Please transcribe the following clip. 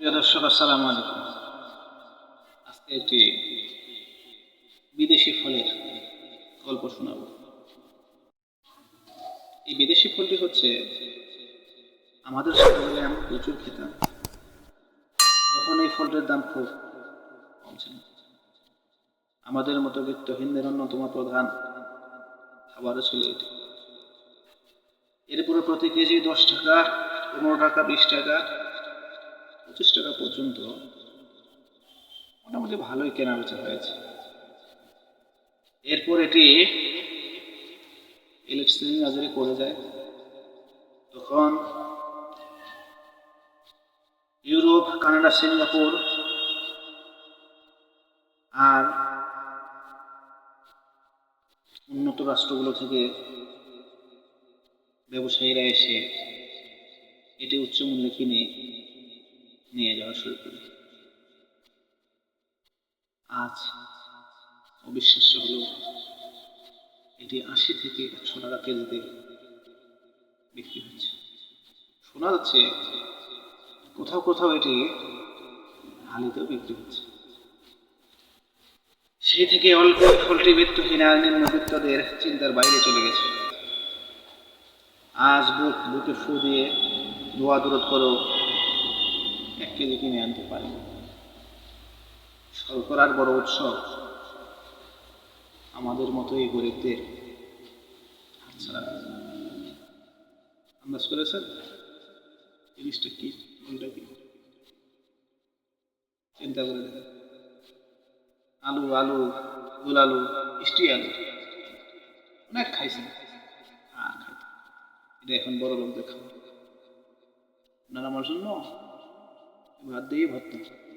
প্রিয় দর্শক, আসসালামু আলাইকুম। আজকে একটি বিদেশি ফলের গল্প শোনাব। এই বিদেশি ফলটি হচ্ছে আমাদের ছোটবেলায় আমরা প্রচুর খেতাম, তখন এই ফলটির দাম খুব কম ছিল। আমাদের মতো বিত্তহীনদের অন্যতম প্রধান খাবারও ছিল এটি। এরপরে প্রতি কেজি দশ টাকা, পনেরো টাকা, বিশ টাকা পঁচিশ টাকা পর্যন্ত মোটামুটি ভালোই কেনা বেচা হয়েছে। এরপর এটি ইলেকট্রিসিটি বাজারে করে যায়। তখন ইউরোপ, কানাডা, সিঙ্গাপুর আর উন্নত রাষ্ট্রগুলো থেকে ব্যবসায়ীরা এসে এটি উচ্চ মূল্যে কিনে নিয়ে যাওয়া শুরু করি। আজ অবিশ্বাস্য হলো, এটি আশি থেকে একশো টাকা কেজিতে বিক্রি হচ্ছে। শোনা যাচ্ছে কোথাও কোথাও এটি হালিতেও বিক্রি হচ্ছে। সেই থেকে অল্প ফলটি বৃত্তহীন আর নিম্নবিত্তদের চিন্তার বাইরে চলে গেছে। আজ বুক বুকে ফু দিয়ে দোয়া দূরত করো কেজি কিনে আনতে পারি শর্করার বড় উৎসব আমাদের মতো এই গরিবদের। হাতছাড়া আন্দাজ করেছেন জিনিসটা কি? কোনটা কি? চিন্তা করে আলু আলু গোল আলু, মিষ্টি আলু। অনেক খাইতে এটা এখন বড় লোকদের খাবার। আপনার আমার জন্য દેવ હતું.